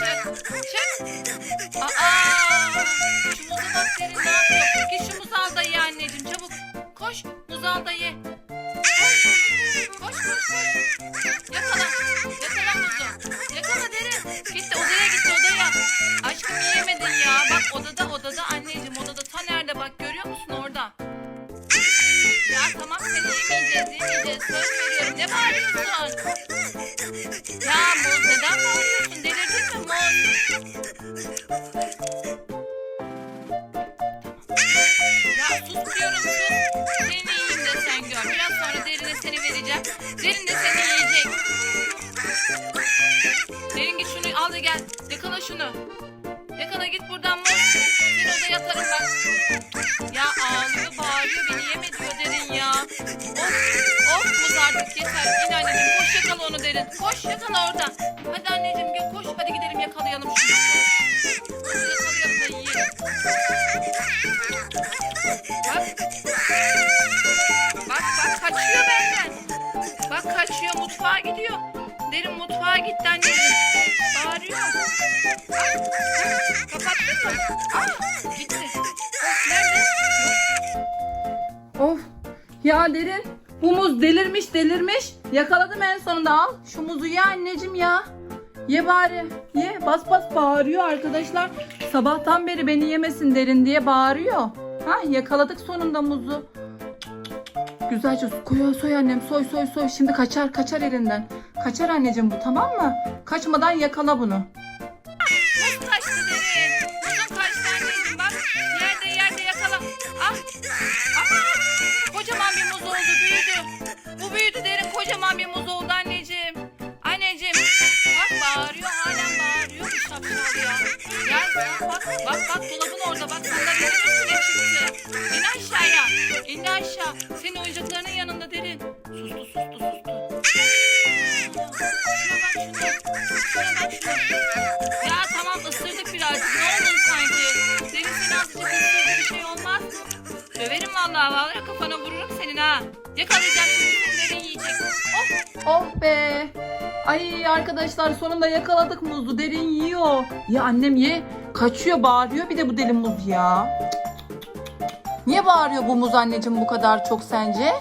Çık. Çık. Aa. Şu muzu bak derin ne yapıyor? Git şu muzu al da ye anneciğim çabuk. Koş muzu al da ye. Koş. Koş koş koş. Yakala. Yakala muzu. Yakala derin. Gitti odaya gitti odaya. Aşkım yiyemedin ya. Bak odada odada anneciğim odada. Ta nerede bak görüyor musun orada? Ya tamam seni yemeyeceğiz yemeyeceğiz. Söz veriyorum. Ne bağırıyorsun? Ya Muz neden şunu. Yakala git buradan Muz. Seni odaya yatarım bak. Ya ağlıyor bağırıyor beni yeme diyor derin ya. Of of Muz artık yeter. İn anneciğim koş yakala onu derin. Koş yakala orada. Hadi anneciğim gel koş hadi gidelim yakalayalım şunu. Hadi yakalayalım da yiyelim. Bak. Bak bak kaçıyor benden. Bak kaçıyor mutfağa gidiyor. Derin mutfağa gitti anneciğim. Ya derin bu muz delirmiş delirmiş. Yakaladım en sonunda al. Şu muzu ye anneciğim ya. Ye bari. Ye bas bas bağırıyor arkadaşlar. Sabahtan beri beni yemesin derin diye bağırıyor. Ha yakaladık sonunda muzu. Güzelce koy soy annem soy soy soy. Şimdi kaçar kaçar elinden. Kaçar anneciğim bu tamam mı? Kaçmadan yakala bunu. Bu büyüdü derin kocaman bir muz oldu anneciğim. Anneciğim. Bak bağırıyor halen bağırıyor bu şapşal ya. Gel ya bak bak bak dolabın orada bak sandalyenin üstüne çıktı. İn aşağıya. İn aşağı. Senin oyuncaklarının yanında derin. Sustu sustu sustu. Ya tamam ısırdık birazcık. Ne oldun sanki? Derin seni azıcık ısırdı bir şey olmaz. Döverim vallahi vallahi kafana vururum senin ha. Yakalayacağım Oh be. Ay arkadaşlar sonunda yakaladık muzu. Derin yiyor. Ya annem ye. Kaçıyor bağırıyor bir de bu deli muz ya. Niye bağırıyor bu muz anneciğim bu kadar çok sence?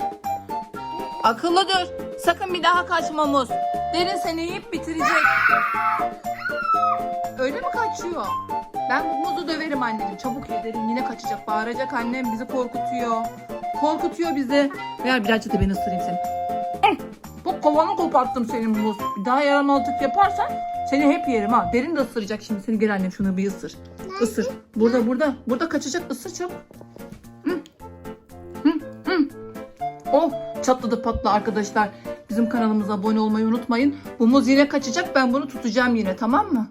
Akıllı dur. Sakın bir daha kaçma muz. Derin seni yiyip bitirecek. Öyle mi kaçıyor? Ben bu muzu döverim anneciğim. Çabuk ye derin yine kaçacak. Bağıracak annem bizi korkutuyor. Korkutuyor bizi. Ver birazcık da ben ısırayım seni. Bu kovanı koparttım senin muz. Bir daha yaramazlık yaparsan seni hep yerim ha. Derin de ısıracak şimdi seni. Gel annem şunu bir ısır. Isır. Burada burada. Burada kaçacak ısır çabuk. Hı. Hı. Hı. Oh çatladı patla arkadaşlar. Bizim kanalımıza abone olmayı unutmayın. Bu muz yine kaçacak. Ben bunu tutacağım yine tamam mı?